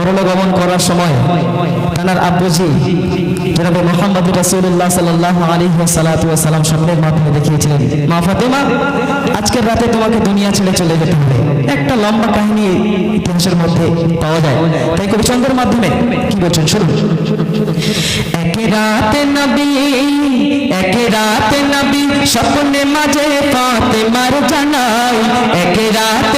পরলোক গমন করার সময় তানার আব্বুজি, জনাবে মোহাম্মদ রাসূলুল্লাহ সাল্লাল্লাহু আলাইহি ওয়াসাল্লাম স্বপ্নের মাধ্যমে দেখিয়েছিলেন। মা ফাতেমা, আজকের রাতে তোমাকে দুনিয়া ছেড়ে চলে যেতে হবে। একটা লম্বা কাহিনী ইতিহাসের মধ্যে পাওয়া যায়। তাই কবি চন্দ্রের মাধ্যমে কি বলছেন? শুনুন। এক রাতে নবী, এক রাতে নবী স্বপ্নে মাঝে ফাতেমার জানাই। এক রাতে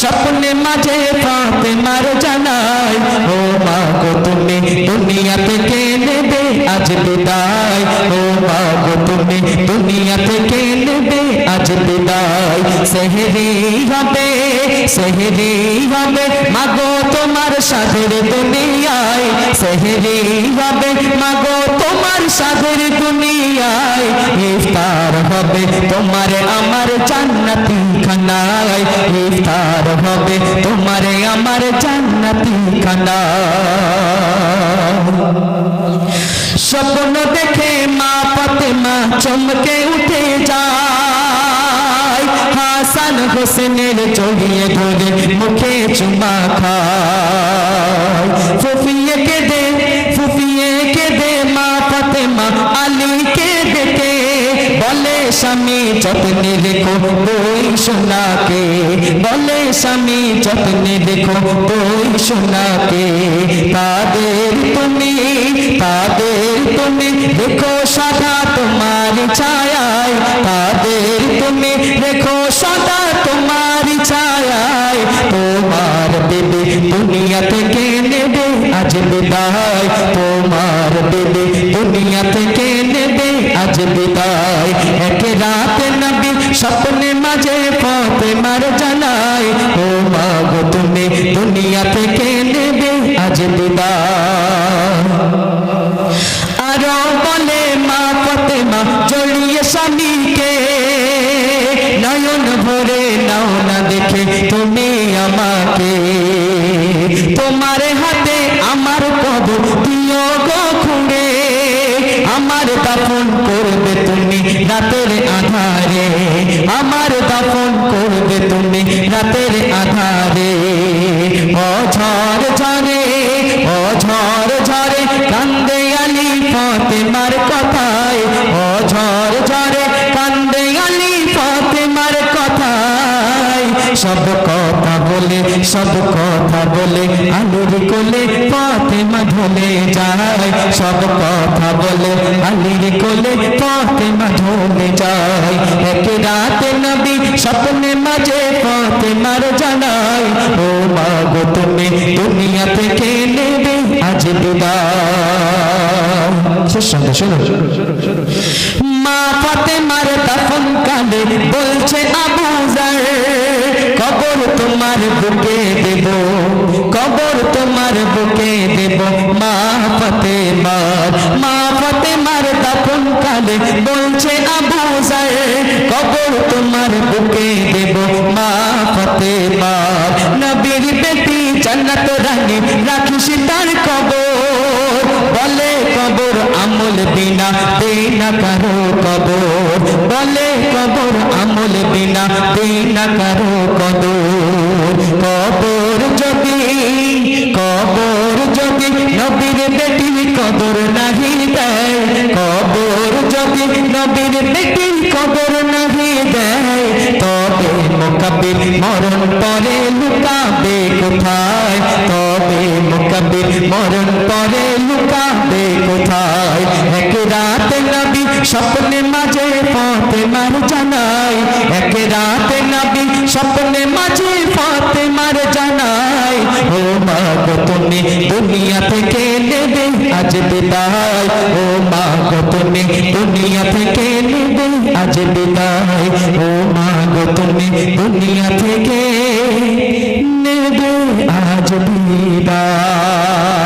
স্বপ্নে মাঝে ফাতেমার জানাই, ও মা গো তুমি দুনিয়া থেকে নেবে আজ বিদায়, ও মা গো তুমি দুনিয়া থেকে নেবে আজ বিদায়। সেহরি হবে সেহরি হবে মাগো তোমার সাধের দুনিয়ায়। সেহরি হবে মাগো তোমার দুনিয়ায়। ইফতার হবে, তোমার আমার জান্নাতি খানায়। ইফতার হবে, তোমার আমার জান্নাতি খানায়। স্বপ্ন দেখে মা ফাতেমা চমকে উঠে যায়। হাসান হোসেনের জড়িয়ে ধরে মুখে চুমা খায়। স্বামী যত্নে রেখো বই সোনাকে। বলে স্বামী যত্নে রেখো বই সোনাকে। তাদের তুমি তাদের তুমি রেখো সদা তোমার ছায়ায়। তাদের তুমি রেখো সদা তোমার ছায়ায়। তোমার দেবে দুনিয়া থেকে নেবে আজ বিদায়। তোমার দেবে দুনিয়া থেকে নেবে আজ বিদায়। রাত নবী স্বপ্নে মাঝে পথে মার জানায়, ও মা গো, তুমি দুনিয়া থেকে নেবে আজ আরও বলে মা ফতেমা, জড়িয়ে স্বামীকে নয়ন ভরে নাও না দেখে তুমি আমাকে। তোমার হাতে আমার কবর দিও গো খুঁড়ে, আমার দাফন করবে তুমি রাতের রাতের আধারে ও ঝড় ঝরে ও ঝড় ঝরে কান্দে আলি ফাতেমার কথায় ও ঝড় ঝরে কান্দে আলি ফাতেমার কথায়। সব কথা বলে, সব কথা বলে, আলুর কোলে ফাতেমা ঢলে যায়। সব কথা বলে, আলির কোলে ফাতেমা ঢলে যায়। এক রাতে নবী স্বপ্নে দুনিয়া থেকে নেবে আজ বিদায় শেষ সঙ্গে শুনুন। মা ফাতেমার দাফন কালে বলছে আবু জার কবর তোমার বুকে দেব কবর তোমার বুকে দেব। মা ফাতেমার মা ফাতেমার দাফন কালে বলছে আবু জার কবর তোমার আমল বিনা বিনা কারও কবর। বলে কবর আমল বিনা বিনা কারও কদর। কবর যদি কবর যদি নবীর বেটির কদর নাহি দেয়। কবর যদি নবীর বেটির কদর নাহি দেয়। তবে মোকাবিল মরণ পরে লুকাবে কোথায়? তবে মোকাবিল মরণ পরে লুকাবে কোথায়? এক রাত নবী স্বপ্নে মাঝে পথে মার জানাই। এক রাত নবী স্বপ্নে মাঝে পথে মার জানাই। ও মা গো, তুমি দুনিয়া থেকে নেবে আজ বিদায়। ও মা গো, তুমি দুনিয়া থেকে নেবে আজ বিদায়। ও মা গো, তুমি দুনিয়া থেকে আজ বিদায়।